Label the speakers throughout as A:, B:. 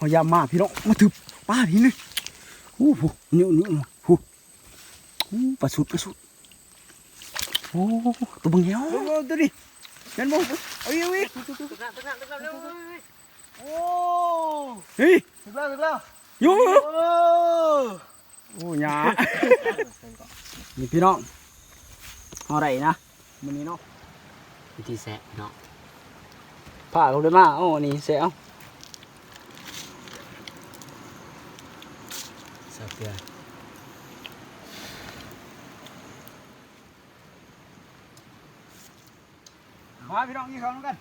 A: พยายามมาพี่น้องมาถึบป้าพี่นี่โอ้โหเหนียวเหนียวโอ้โหโอ้ปลาสุดปลาสุดโอ้ตัวบังเหี่ยวตัวนี้เห็นบ่เอาอีกเอาอีก
B: โอ้
A: เฮ้ย
B: ถึงแล้วถึงแล้ว
A: อยู่
B: โอ้
A: โอ้ยานี่พี่น้องเอาไรนะมันนี้เนาะ
C: วิธีแสะเนาะ
A: ผ่าลงเลยมาโอ้นี่เสียว
C: เสือ เกลือ
A: มาพี่น้องนี่เขากัน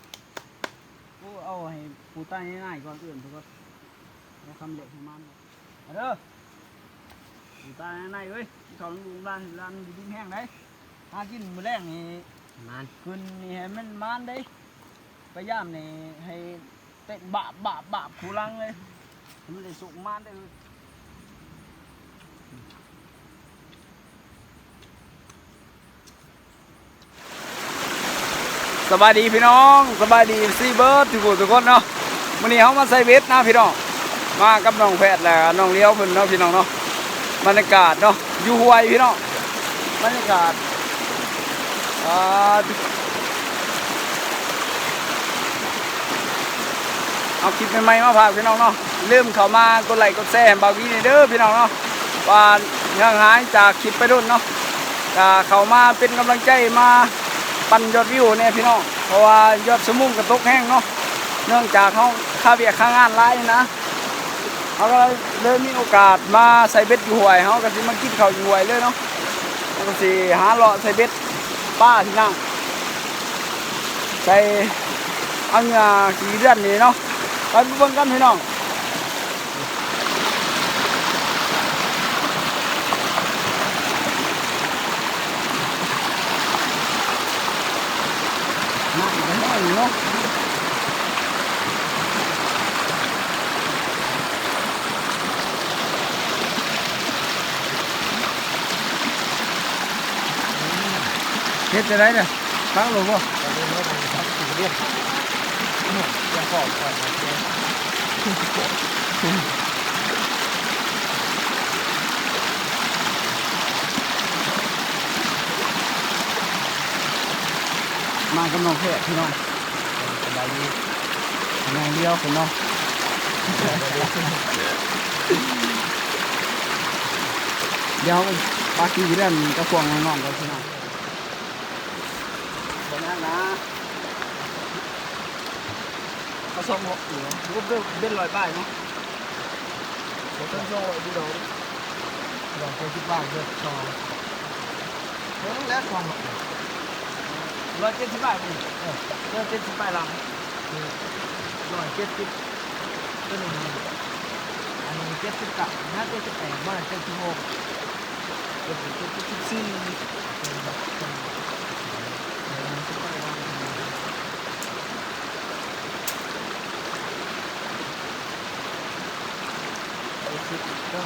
A: โอ้เอาให้ปูใต้ง่ายๆก่อนอื่นทุกคนเอาคำเด็กของมันเอาเด้อปูใต้ง่ายๆเว้ยเขาลงร้านร้านดินแห้งได้หากินมื้อแรงนี่
C: มัน
A: คืนนี่ให้มันมานได้ไปย่ามนี่ให้เต้นบาบบาบบาบคูลังเลยให้มันได้สุกมานได้เลย สบายดีพี่น้องสบายดีซีเบิร์ดทุกคนทุกคนเนาะวันนี้เขามาใส่เวทนะพี่น้องมากับน้องแพทย์และน้องเลี้ยวเพิ่นเนาะพี่น้องเนาะบรรยากาศเนาะอยู่ห้วยพี่น้องบรรยากาศอ่าเอาคลิปใหม่ๆมาฝากพี่น้องเนาะลืมเข้ามากดไลค์กดแชร์บาวีนี่เด้อพี่น้องเนาะว่าห่างหายจากคลิปไปรุ่นเนาะก็เข้ามาเป็นกำลังใจมา ปั่นยอดวิวเนี่ยพี่น้องเพราะว่ายอดสมุงกระตกแห้งเนาะเนื่องจากเขาค่าเบียค่างานหลายนะเขาก็เลยมีโอกาสมาใส่เบ็ดอยู่ห่วยเขาก็สิมากินข้าวอยู่ห่วยเลยเนาะก็สิหาเลาะใส่เบ็ดป้าที่นั่งใส่เอาเงาขี่เดือนนี่เนาะไปเบิ่งกันพี่น้อง นั่งกันได้เนาะเฮ็ดจะได้เนี่ยฟังหรือเปล่า
B: ยังขอบก่อนนะ
A: มากับน้องแพทย์พี่น้อง
B: สบายดี
A: น้องเลี้ยวคนเนาะเดี๋ยวปากีเรื่องกระพวงน้องๆก่อนพี่น้องเดี๋ยวนั้นนะผสมหกอยู่รูปเบ็ดเบ็ดลอยป้ายเนาะ
B: ผมต้องโซ่ดูดอกดอกคนที่บ้านเยอะชอบเฮ้ยแล้วความ
A: ร้อยเจ็ดสิบแป้ายนี่เออร้อยเจ็ดสิบแป้ายหลัง
B: ร้อยเจ็ดสิบตัวหนึ่งอันนี้เจ็ดสิบเก้าห้าเจ็ดสิบแปดบ้านเจ็ดสิบหกเจ็ดสิบเจ็ดสิบสี่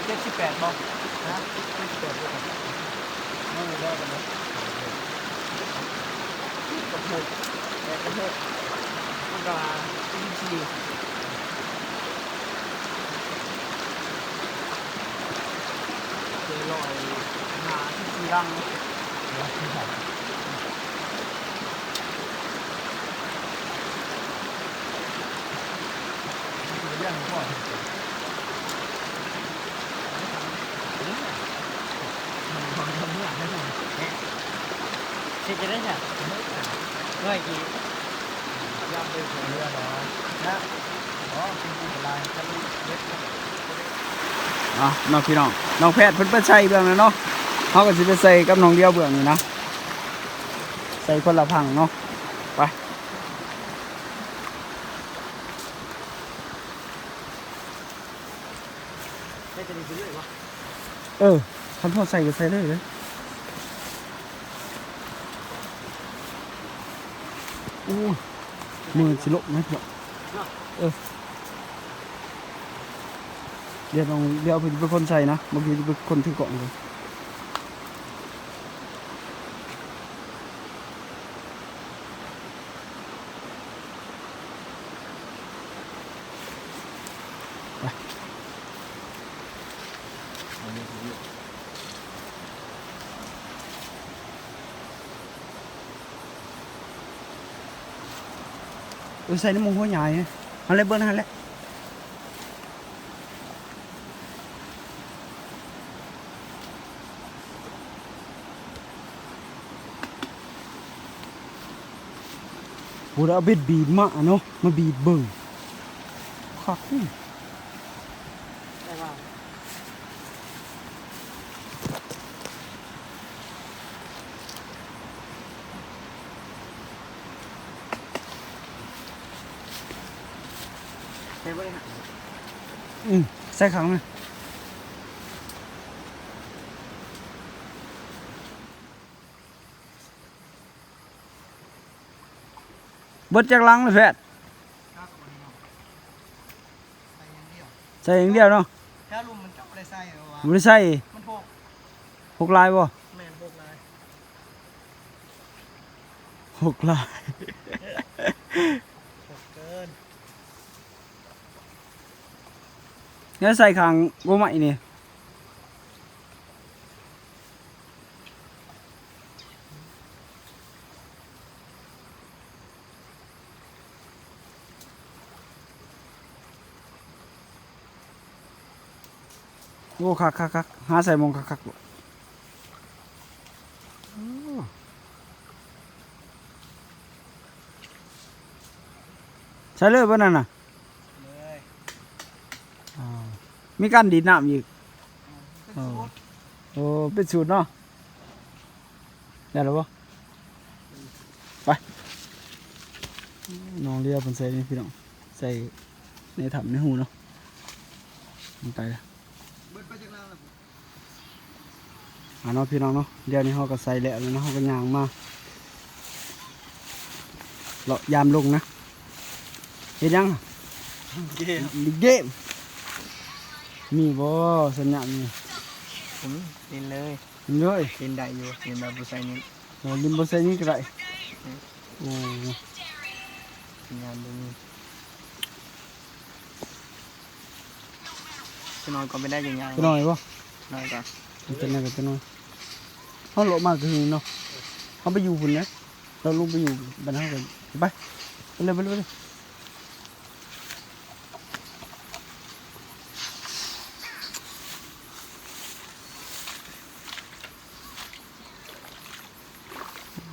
B: เจ็ดสิบแปดบอกนะเจ็ดสิบแปดบอกไม่ได้กันนะ กระโปงแต่กระโปงมันก็ยี่สิบ เจลอยหาที่สีรังเรื่องก่อนมันทำทำเมื่อไม่ได้
C: เช็ดจะได้จ้ะเมื่อกี้
B: ยามเป็นเรือเนาะนะอ๋อเป็นอะไรกันเล็ก
A: อะน้องพี่น้องน้องแพทย์เพิ่นไปใส่เบื้องนั้นเนาะเขาก็สิไปใส่กับน้องเดียวเบื้องนี่นะใส่คนละพังเนาะไป
C: เช็ดจะได้ไปเรื่อยวะ
A: เออคันพอใส่ก็ใส่เลยเลยโอ้ย มือสิลบนะพี่น้องเออเดี๋ยวน้องเดี๋ยวเพิ่นเป็นคนใส่นะบางทีเป็นคนถือกล่องเลย อใส่น้ำมันหัวใหญ่เอาเลยเบิ้ลหันแหละโอ้แล้วเอาเบ็ดบีบมาเนาะมาบีบเบิ่งคักนี่
B: ใช่ไหมฮะ
A: อืมใส่ขังเลยเบิดจากหลังเลยแพทย์
B: ครับผมเนาะใส่อย่างเดียว
A: ใส่อย่างเดียวเนาะ
B: ถ้าลุมมันจับได้ใส่เอาวะ
A: ไม่ได้ใส่
B: มันพก
A: หกลายบ่
B: แม่นพกเลย
A: หกลาย
B: พกเกิน
A: งั้นใส่ขังบ่ใหม่นี่โอ้คักคักคักหาใส่มงคักคักโอ้ใส่เลยป่ะนั่นน่ะ
B: เลย
A: อ่า มีการดีดน้ำอีก
B: เป็นสูตร
A: โอ้เป็นสูตรเนาะได้แล้วปะไปน้องเรียกเป็นใส่นี่พี่น้องใส่ในถังในหูเนาะมันไปละ
B: เบิดไปจากเราแล้ว
A: อ่าเนาะพี่น้องเนาะเดี๋ยวนี้เขาก็ใส่แล้วแล้วเนาะเขาก็ย่างมาเลาะยามลงนะเฮ็ดยังอะ
B: เยี่ยม
A: ลิเกม มีบ่สัญญาณนี่
B: ผมเล่นเลย
A: มีเลย
B: เล่นได้อยู่เล่นแบบบุษยนี่
A: โอ้ลิมบ่ใส่นี่ก็ได้โอ้
B: สัญญาณตรงนี้จะนอนก็ไม่ได้ยังไง
A: ไปหน่อยบ่
B: นอนก่อน
A: มันเป็นอะไรกันเนาะเขาโลมากคือเนาะเขาไปอยู่พุ่นนะเราลงไปอยู่บ้านเขากันไปไปเลยไปเลยไปเลย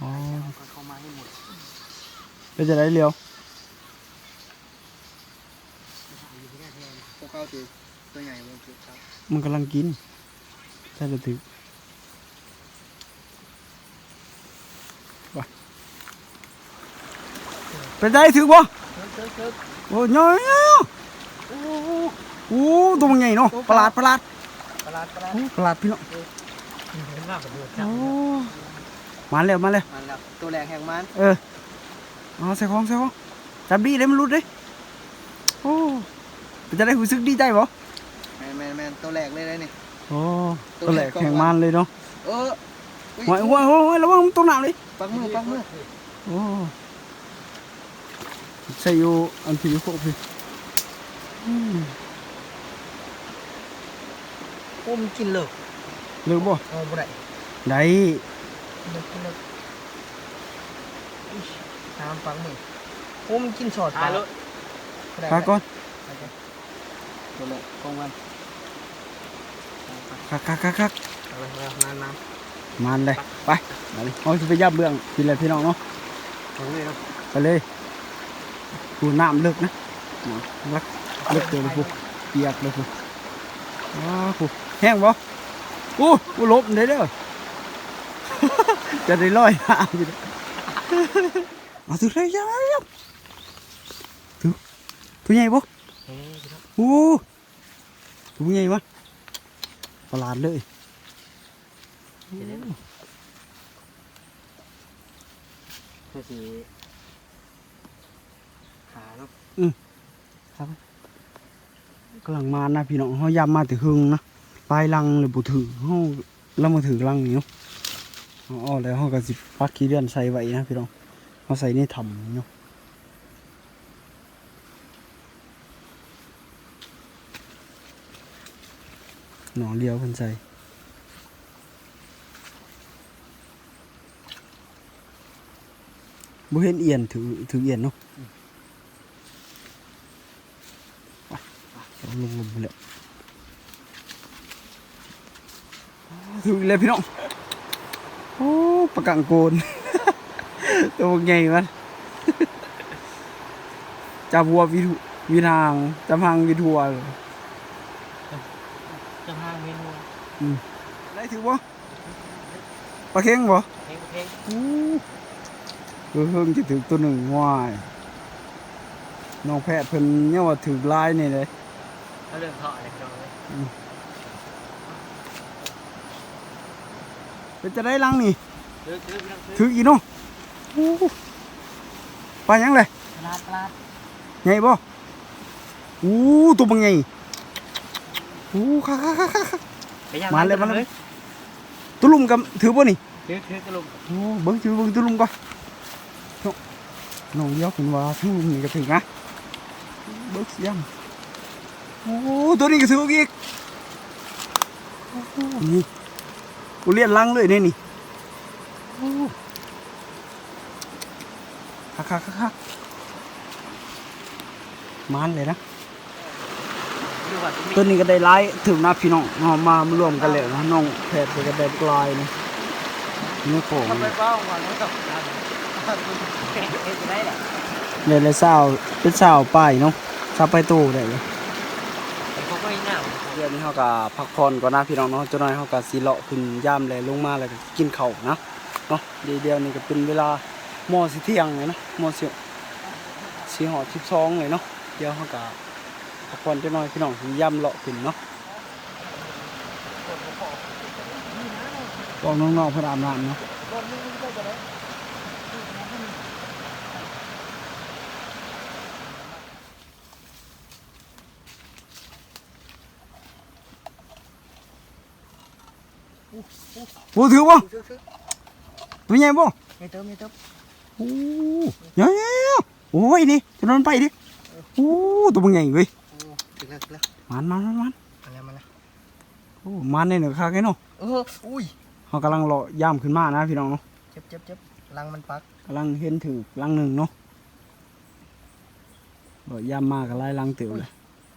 A: อ๋อ
B: เข้ามาให้หมด
A: เป็นจะได้เร็ว
B: พวกเขาตัวตัวใหญ่มันคือครับ
A: มันกำลังกินใช่หรือถือไปเป็นได้ถือบ่
B: เคิร์ฟเคิร์ฟ
A: โอ้ยน้อยอะโอ้โหโอ้ตัวมันใหญ่เนาะประหลาดประหลาด
B: ปลาดปลาด
A: โอ้ประหลาดพี่น้อง
C: เห็นมากกว่าเดิม
A: โอ้มาแล้วมาแล้ว
B: มันแล้วตัวแรงแห่งมัน
A: เออ เอาใส่ของใส่ของจับดีเลยมันรุดเลยโอ้เป็นจะได้รู้สึกดีใจบ่
B: แมนแมนแมนตัวแรกเลยเลยนี่
A: โอ้ตัวแหลกแข่งมันเลยเนาะ
B: เออ
A: โอ้ยโอ้ยโอ้ยระวังมันตกน้ำเลย
B: ปักมือปักมือ
A: โอ้ใส่อยู่อันที่มีโคกพี่อืม
B: โอ้มันกินเลิก
A: เลิกบ่
B: เอาบ่ได้
A: ได้
B: กินเลิกกินเลิก อิ๊ยน้ำปักมือโอ้มันกินสอดปลาบ่ได้
A: พาก่อน
B: ตัวแรกกองมัน
A: คักคักคักคัก
B: เอาไปเอาน้ำน้
A: มันเลยไปมาเลยเอาจะไปยับเบื้องกินอะไรพี่น้องเนาะำ
B: เอาเลยเนาะ
A: ไปเลยกูน้ำเลิกนะน้ำรักเลิกเกินเลยกูเปียกเลยกูว้าวกูแห้งบ่กูกูลบได้เด้อจะได้ลอยน้ำอยู่ เด้อเอาถือเลยยังยังถือตัวใหญ่บ่
B: เฮ้ยครับ
A: โอ้ตัวใหญ่วะประหลาดเลย
B: คือสีขาเนาะ
A: กำลังมานะพี่น้องเขายำมาถึงหึงนะปลายลังเลยบุถือเขาแล้วมาถือลังนี่เนาะเอาออกแล้วเขาก็สิปักขี้เดือนใส่ไว้นะพี่น้อง เขาใส่ในถ้ำเนาะหนองเลี้ยวพันใจบ่เห็นเอียนถือถือเอียนเนาะลงลงเลยถือเลยพี่น้อง โอ้ ประกังโกน ตัวใหญ่มันจับวัววิถุวินางจับหางวิทัว
C: จะพาเมนู
A: ได้ถือบ่ปลาเค็งบ่
C: เพลงเพลง
A: อู้เออเพิ่งจะถึงตัวหนึ่งว่ายน้องแพทย์เพิ่นเนี่ยว่าถึงลายนี่เลย
C: เขาเรื่องเถาะอะไรกันเลย
A: เป็นจะได้ลังนี่
C: ซื้อซื้อไม่ต้อง
A: ปลาหยังเลย
C: ปลาปลา
A: ใหญ่บ่อู้ตัวบังใหญ่อู้ค่ะค่ะค่ะค่ะค่ะ
C: ไปย่าง
A: มาเลยมาเลยตัวลุมกับถือบ่นี่
C: ซื้อซื้อกระลุม
A: โอ้เบิ่งถือเบิ่งตัวลุมก่อนน้องน้องเดียวเห็นว่าทั้งลุมนี่ก็ถือนะเบิ่งเสียงโอ้ตัวนี้ก็ถืออีกโอ้โหนี่กูเลียนลังเลยเนี่ยนี่โอ้ คักคักคักคักมันเลยนะ
C: ดูก่อนมี
A: ตัวนี้ก็ได้ไล่ถึงนะพี่น้องเอามามารวมกันเลยนะน้องแพทย์ก็ได้กลายนะนี่โผล่
C: ทำไปเป้าก่อนแล้วก็เก่งเก่งได้แหละ
A: เลยเลยสาวเป็นสาวป้ายเนาะสาวไปตู้ได้เลย
C: เขาก็ไม่หนาว
A: เดี๋ยวนี้เขาก็พักผ่อนก่อนนะพี่น้องเนาะเจ้าน้อยเขาก็สีเลาะขึ้นย่ามเลยลงมาแล้วก็กินข้าวนะเนาะเดี๋ยวเดียวนี้ก็เป็นเวลา มอสิเที่ยงเลยนะมอสิสีหอสิบสองเลยเนาะเดี๋ยวเขาก็พักผ่อนจ้าน้อยพี่น้องย่ำเลาะขึ้นเนาะบอกน้องๆพื่อนอาบน้ำเนาะปูถือบ่
C: ซื้อซื้อ
A: ตัวใหญ่บ่
C: ไม่เติมไม่เติม
A: โอ้ยใหญ่ๆโอ้ยนี่จะนอนไปดิโอ้ตัวมันใหญ่เว้ย
C: ถึงแล้วถึงแล้ว
A: มันมันมันมัน
C: อะไรมาละ
A: โอ้มันเนี่ยหนึ่งคาแค่เนาะ
C: เอออุ้ย
A: เขากำลังรอย่ามขึ้นมานะพี่น้องเนาะ
C: เจ็บเจ็บเจ็บรังมันปัก
A: กำลังเห็นถือลังหนึ่งเนาะรอย่ามมากับไล่ลังเตี๋ยวเลย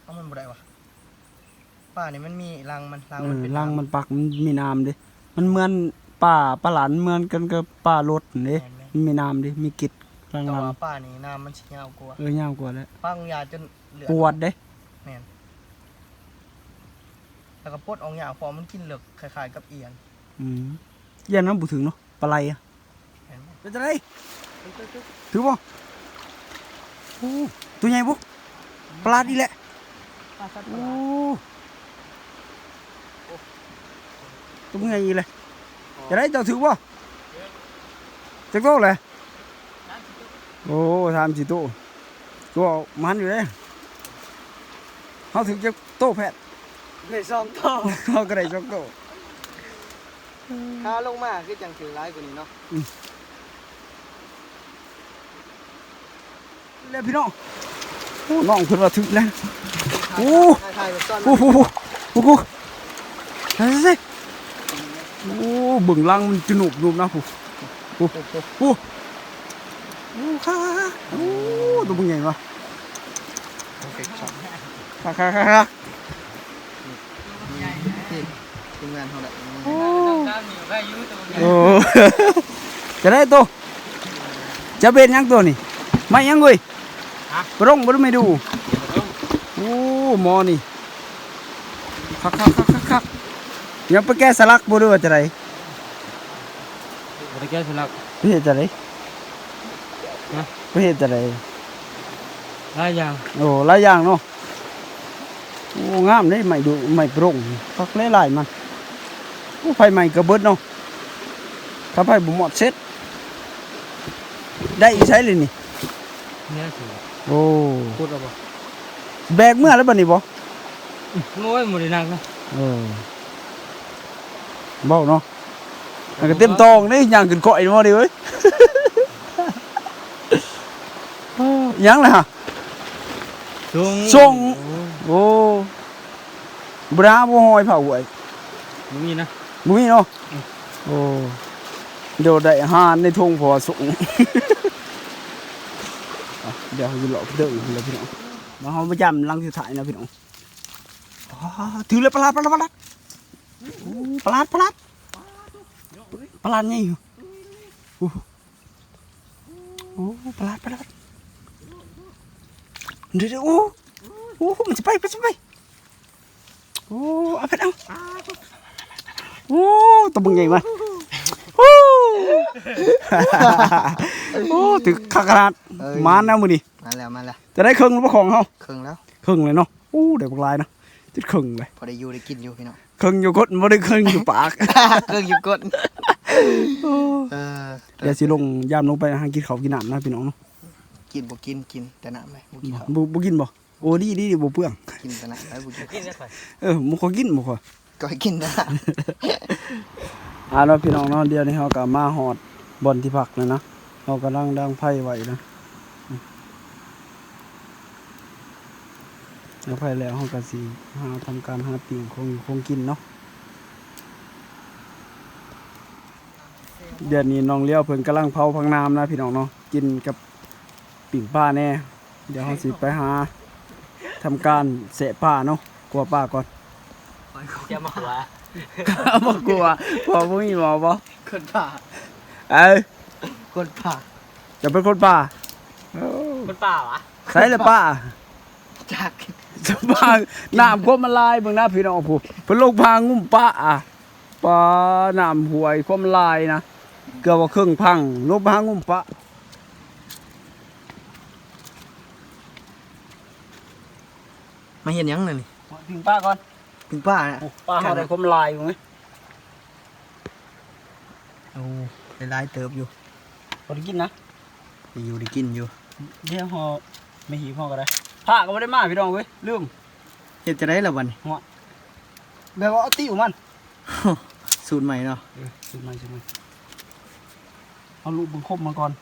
C: เอามันบ่ได้วะป้านี่มันมีรังมันรัง
A: เอ
C: มัน
A: อ
C: เป็น
A: ลังมันปักมันมีน้ำดิมันเหมือนป่าปลาหลานเหมือนกันกับป่ารถนี่ มันมีน้ำดิ มีกิดลัง
C: แต่
A: ลัง
C: ว่าป้านี่น้ำมันสิยาวกว่า
A: เออยาวกว่าแล้ว
C: ป้างยาจนเหลือ
A: ปวดเด้
C: แล้วก็ปลดออกยาพอมันกินเหลือกคล้ายๆกับเอียน
A: อืมเยันน้ำบุถึงเนาะปลาไหลอะ
C: เห็นไหม
A: เป็นจะไรถือบ่โอ้ตัวใหญ่บ่ปลาดีแหละ
C: ป้าสัตว์ป
A: โอ้
C: ลา
A: ตัวใหญ่เลยจะได้เจ้าถือบ่ จักโตเลยโอ้ทำสิโตตัวมันอยู่เลยเขาถึงจะโตแพทย์
C: เลยสองต่อ
A: เขาก็ได้จักโต
C: ถ้าลงมาคือจังถือร้ายกว่านี้เนาะ
A: แล้วพี่น้องโอ้น้องเพิ่นว่าถึงแล้วโอ้
C: ถ่ายๆแบบซ่อน
A: โอ้โหโอ้โหเฮ้ยโอ้เบิ่งลังมันจะหนุบหนุบนะผู้โอ้โหโอ้โอ้ค่ะโอ้ตัวเป็นไงวะ
C: โอเคช็อต
A: ค่ะค่ะค่ะค่ะ
C: ทีมงานเขาแหละ
A: โอ้โอ้จะได้ตัวจะเป็นยังตัวนี่ไม่ยังเว้ยปร่งบ่ได้ไม่ดูโอ้มอนี่คักคักคักคักคักยังไปแก้สลักบ่ด้วยจะไร
C: บริการสลัก
A: ไปเฮ็ดจะไร
C: ฮะ
A: ไปเฮ็ดจะไร
C: ได้ยัง
A: โอ้หลายอย่างเนาะโอ้งามเลยใหม่ดูใหม่โปร่งพักหลายๆมันโอ้ไฟใหม่กระเบิดเนาะถ้าไฟบ่หมดเสร็จได้อีใช้เลยนี่
C: เนี่ยสิ
A: โอ้
C: พูดเอาบ่
A: แบกเมื่อแล้วบัดนี้บ่
C: โอ้ยหมดเลยนักนะ
A: เออเบ้าเนาะ มันก็เต็มตองนี่ย่างขึ้นเกาะอีกบ่ดิเว้ยเออยังเลยฮะ
C: ส่ง
A: ส่งโอ้บราบ่หอยเผาหวย
C: มีนะ
A: มุ้ยเนาะโอ้เดี๋ยวได้อาหารในทงพอสุงอะเดี๋ยวอยู่หลอกเด้อแล้วพี่น้องมาเฮาประจำลังสุดท้ายนะพี่น้องถือเลยปลาดปลาดปลาดโอ้ปลาดปลาด ปลาดไงอยู่โอ้โอ้ปลาดปลาดเดี๋ยวเดี๋ยวโอ้โอ้มันจะไปมันจะไปโอ้เอาไปเอาโอ้ตัวมึงใหญ่มาโอ้โอ้ถึงขนาดมานะมือนี่
B: มาแล้วมาแล้ว
A: จะได้เครื่องหรือเปล่าของเขา
B: ครึ่งแล้ว
A: ครึ่งเลยเนาะโอ้ได้บักลายนะ จิตครึ่งเลย
B: พอได้อยู่ได้กินอยู่พี่น้อง
A: ครึ่งอยู่กดไม่ได้ครึ่งอยู่ปาก
B: เครื่องอยู่กดเออ
A: เดี๋ยวสิลงยามลงไปหากินข้าวกินน้ำนะพี่น้องเนาะ
B: กินบ่กินกินแต่น้ำไหมบ่กินข้าว
A: บ่บ่กินบ่โอ้ดีดีดีบ่เปลือง
B: กินแต่น้ำไหมบ่กิน
C: กินได้ค่อย
A: เออบ่ขอกินบ่ขอ
B: ก็ให้กินนะ
A: อ่าเนาะพี่น้องเนาะเดี๋ยวนี้เฮาก็มาฮอดบ่อนที่พักแล้วนะเฮากำลังดังไพ่ไว้นะ แล้วไพ่แล้วเฮาก็สิหาทำการหาปิ่งคงคงกินเนาะเดี๋ยวนี้น้องเลี้ยวเพิ่นกำลังเผาพังน้ำนะพี่น้องเนาะกินกับปิ่งป้าแน่ เดี๋ยวเฮาสิไปหาทำการเสะป้าเนาะกลัวป้าก่อน
C: จะมาหัว
A: บ่กลัวพอบ่มีหมอบ่
B: คนผ่า
A: เอ้ย
B: คนผ่า
A: จะเป็นคนป่า
C: คนป่าวะ
A: ใส่เลยป้า
B: จาก
A: จะพาน้ำควบมันลายเบิ่งหน้าพี่น้องผู้เพิ่นลงพางุ่มป้าอะปลาน้ำห่วยควบมันลายนะเกือบว่าครึ่งพังลงพางุ่มป้า
B: มาเห็นยังน่ะนี่
A: ถึงป้าก่อน
B: ถึงป้าน่ะ
A: ป้าเฮาได้ควบมันลายอยู่ไหม
B: โอ้ได้หลายเติบอยู่
A: บ่ได้กินนะ
B: ได้อยู่ได้กินอยู่
A: เดี๋ยวเฮาไม่หีพ่อก็ได้ ผ้าก็บ่ได้มาพี่น้องเว้ยลืม
B: เฮ็ดจะได้ละวันนี้
A: แบบว่าเอาติ้วมัน
B: สูตรใหม่เนาะ
A: เออซื้อมาซื้อมาเอาลูกเบิ่งครบมาก่อน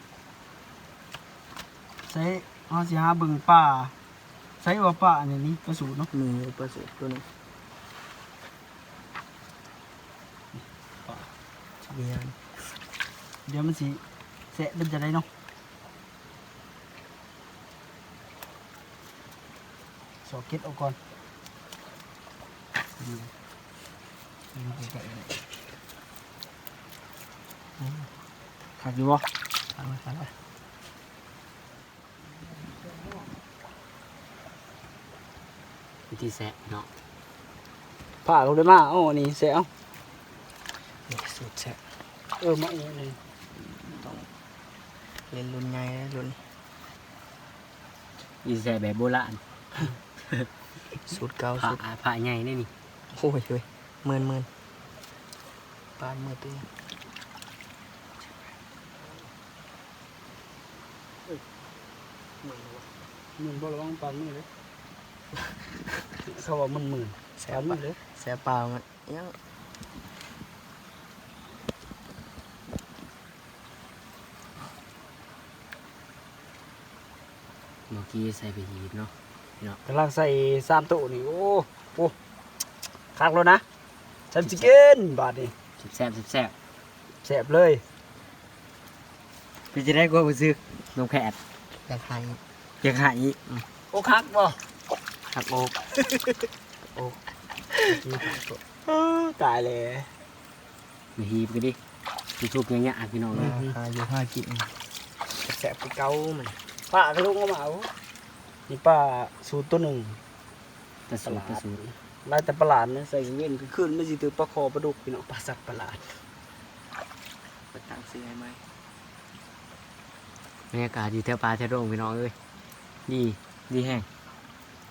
A: ใส่เอาสิหาเบิ่งป้าใส่ว่าป้าอันนี้ประสูตรเนาะ
B: มือประสูตรตัวนึงเบียน
A: เดี๋ยวมันสิแสะมันจะได้เนาะ สอเก็ตเอาก่อนอืมอืมใกล้ๆเลยขัดอยู่บ่ขัดไว้ขัดไว้
C: วิธีแซะเนาะ
A: ผ่าลงได้มาเอ้านี่แสะเอา
B: สูตรแซ่บ
A: เออมาเองเลย
B: เล่นรุ่นใหญ่รุ่น
C: วิธีแซะแบบโบราณ
B: สูตรเก่า
C: ผ่า
B: สูตร
C: ผ่าใหญ่นี่นี่
B: โอ้ยเฮ้ยเมินเมินปานมือตัว
A: หมื่นบ่ระวังปันมือเลยเขาว่ามันหมื่น
B: แส
A: ปั
B: บ
A: นมื
B: ปะ
A: อเลย
B: แสบเปล่ามันยัง
C: เมื่อกี้ใส่ไปหีบเนาะ
A: กำลังใส่สามตู้นี่ โอ้โหคักแล้วนะฉันสิกินบาทนี่
C: แซ่บแซ่บ
A: แสบเลย
C: พี่จะได้กว่าซื้อลงแผด
B: อยากให้
C: อยากหาย
A: โอ้คักบ่
C: หักโอก
A: ตายเลย
C: มาหีบกันดิทุกๆอย่างเงี้ยอะพี่น้องเลย
B: หาอยู่หากินแสบไปเก่ามัน
A: ป้ากระลุงก็มาเอา นี่ป้าสูตรตัวหนึ่ง
C: กระสูดกระสูด
A: ลายแต่ประหลาดนะใส่เว้นคือขึ้นไม่สิถือปลาคอปลาดุกพี่น้องปลาสัตว์ประหลาด
B: ไปตั้งซื้อให้ไหม
C: บรรยากาศอยู่แถวป่าแถวโรงพี่น้องเอ้ยดีดีแห้ง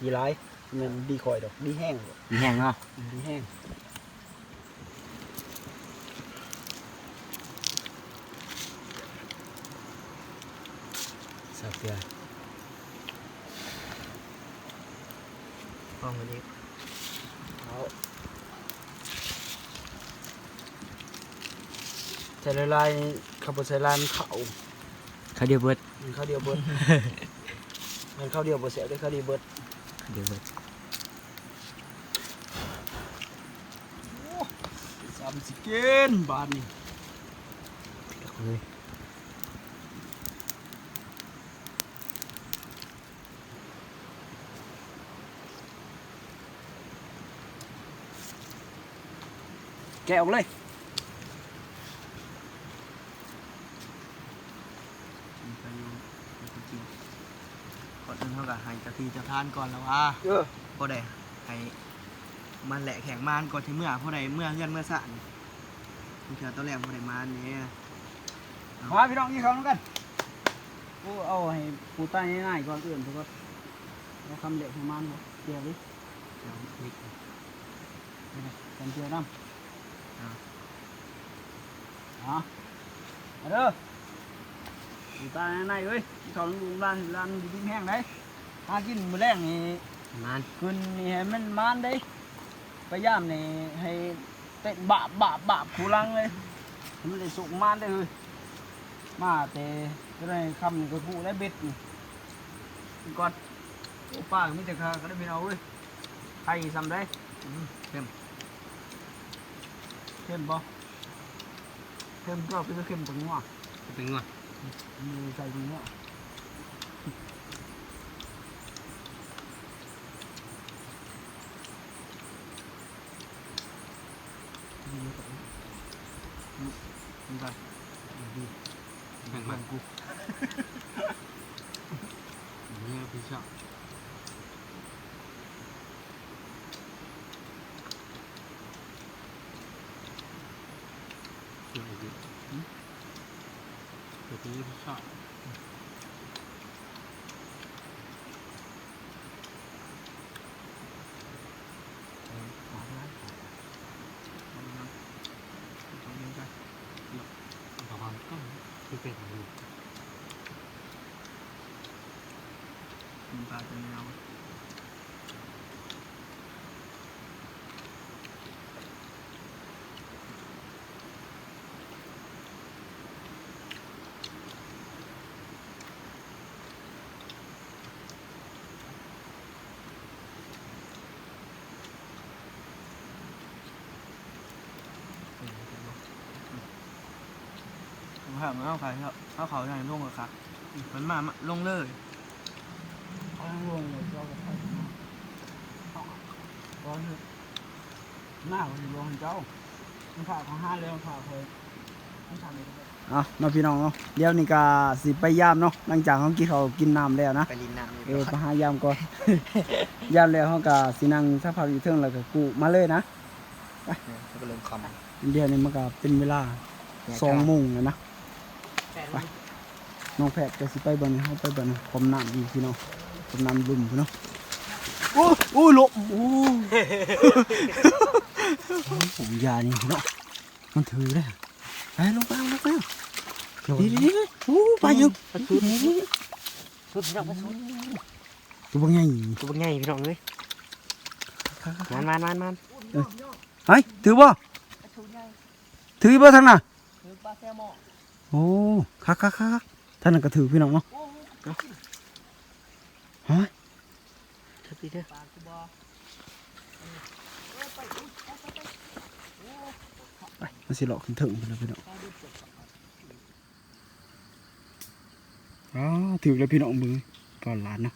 A: ดีร้ายมันดีคอยดอกดีแห้ง
C: ดีแห้งเนาะ
A: ดีแห้ง
C: สับเก ลือ
B: ห้องวันนี้
A: เอาใส่ลายๆขับรถใส่ลายมันเขา
C: เขาเดียวเบิด
A: มันเข้าเดียวเบิด มันเข้าเดียวบ่เสียด้วยเข้าเดียวเบิด
C: เขาเดียวเบิด
A: สามสิเกนบาทนี่
C: เฮ้ย
A: แกะออกเลย
B: ไปอยู่ไปจริงก่อนอื่นเขาก็ให้เจ้าที่เจ้าทานก่อนแล้วว่า
A: เออ
B: พอได้ให้มันแหละแข็งมานก่อนที่เมื่อพอได้เมื่อเฮือนเมื่อสานมีเถื่อตัวแรกพอได้มานเนี่ย
A: มาพี่น้องกินข้าวน้ำกันกูเอาให้ปูใต้ง่ายๆก่อนอื่นทุกคนเอาคำเด็กของมันบ่เกี่ยวดิ
B: เดี๋ยวนิด
A: กันเกี่ยวน้ำ
B: อ่า
A: อ๋อมาเด้อปูใต้ง่ายๆเว้ยกินข้าวลุงร้านร้านดีๆแห้งได้หากินมื้อแรงนี่
B: มัน
A: คืนนี่ให้มันมานได้พยายามนี่ให้เตะบาบบาบบาบคูลังเลยให้มันได้สุกมานได้เลยมาแต่ก็ได้คำนี่ก็พูดได้เบ็ดนี่ก่อนโอ้ป้าก็มีแต่ข้าก็ได้เป็นเอาเว้ยใครซ้ำได้
B: เข้ม
A: เข้มบ่เข้มก็เป็นเข้มตรงนี้ว่ะ
B: เป็นงวด
A: มีใส่ตรงนี้มีกันดี
B: เป็นงวดกูเนี่ยพี่ชอบ เดี๋ยวดิเดี๋ยวพี่ชอบ ประมาณก็คือเป็นอยู่
A: มีปลาเป็นแนว
B: ผมถามว่าเอาใครครับเอาเขาไหนลงกับครับมันมามาลงเลย
A: เอาลงเลยเจ้าก็ใส่มาเอาก้อนเลยหน้ามันลงเจ้ามันผ่าของห้าเลยมันผ่าเคยมันทำเลยอะน้องพี่น้องเนาะเดี๋ยวนี้ก็สิไปยามเนาะหลังจากเขากินเขาวกินน้ำแล้วนะ
B: ไปลินน้ำ
A: เออไปหายามก่อนยามแล้วเขาก็สินั่งสักพักอยู่เทิงแล้วก็กูมาเลยนะ
B: ก็เริ่มคำ
A: เดี๋ยวนี้มันก็เป็นเวลาสองโมงแล้วนะ ไปน้องแพทย์จะสิไปเบิ่งเขาไปเบิ่งผมน้ำดีพี่น้องผมน้ำลุ่มพี่น้องโอ้โอ้ลมโอ้ผมยานี่พี่น้องมันถือเลยไปลงไปลงไปดีดีดีโอ้ไปยัง
C: สุดสุดพี่น้องไปสุด
A: ตัวบังไง
C: ตัวเป็นไงพี่น้องเลยมันมันมันมัน
A: เฮ้ยถือบ่ถือบ่ทางน่ะ
B: คือปลาแซลมอน
A: โอ้คักคักคักท่านนั้นก็ถือพี่น้องเนาะเฮ้ย
C: เถอะพี่เถอะ
B: ปลาคือบอ
A: ไปมันสิหลอกขึ้นถึงไปแล้วพี่น้องอ๋อถือแล้วพี่น้องมือก่อนหลานเนาะ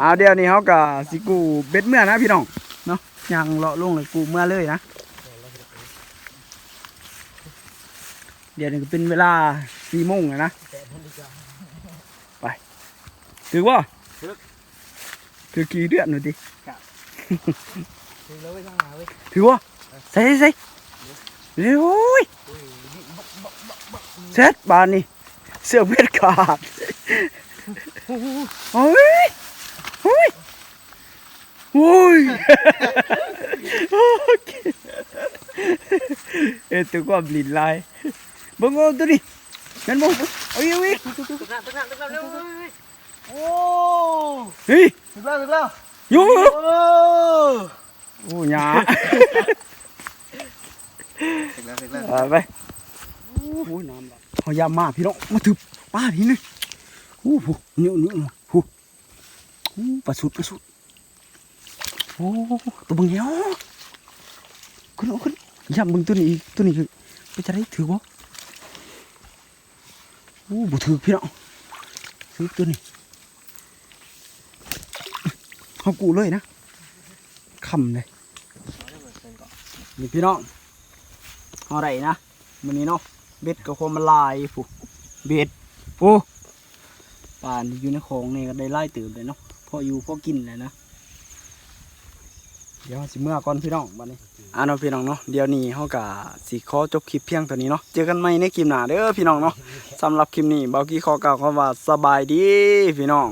A: เอาเดี๋ยวนี้เขาก็สิกูเบ็ดเมื่อนะพี่น้องเนาะยังเลาะลงเลยกูเมื่อเลยนะเดี๋ยวนี้ก็เป็นเวลาสี่โมงแล้วนะถือว่าถือกี่เดือนหน่อยดิ
B: คือแล้วไปทางไหนเว้ย
A: ถือว่าใส่ใส่ใส่เร็วโอ้ยเซ็ตบานนี่เสื้อเพชรขาดโอ้ยโอ้ยโอ้ยโอเคเอ็ดตัวความลินลายเบิ่งเอาตัวนี้นั่นบ่เอาอีกเอาอีก
C: ตึกน้ำตึกน้ำตึกน้ำเร็ว
B: โอ้
A: เฮ้ย
B: ถึงแล้วถึงแล้ว
A: อยู่
B: โอ้
A: โอ้ยา
B: ถึงแล้วถึงแล้ว
A: เอาไปโอ้โหน้ำแบบเขายามมาพี่น้องมาถือป้าพี่นี่โอ้โหเหนี่ยวเหนี่ยวโอ้โหโอ้ ปลาสุดปลาสุดโอ้ตัวบังเหี้ยวขึ้นขึ้นยามเบึงตัวนี้อีกตัวนี้คือไปจะได้ถือบ่โอ้บ่ถือพี่น้องแสฮึบตัวนี้เขากูเลยนะคำเลยนี่พี่น้องเอาไรนะมันนี้เนาะเบ็ดกับความลายผูเบ็ดโอ้ป่านอยู่ในคลองนี่ก็ได้ไล่ตื่นเลยเนาะ พออยู่พอกินเลยนะเดี๋ยวเราสิเมื่อก่อนพี่น้องบัดนี้อ่าเนาะพี่น้องเนาะเดี๋ยวนี้เฮากะสิขอจบคลิปเพียงเท่านี้เนาะเจอกันใหม่ในคลิปหน้าเด้อพี่น้องเนาะสำหรับคลิปนี้เบากี้ขอกล่าวคำว่าสบายดีพี่น้อง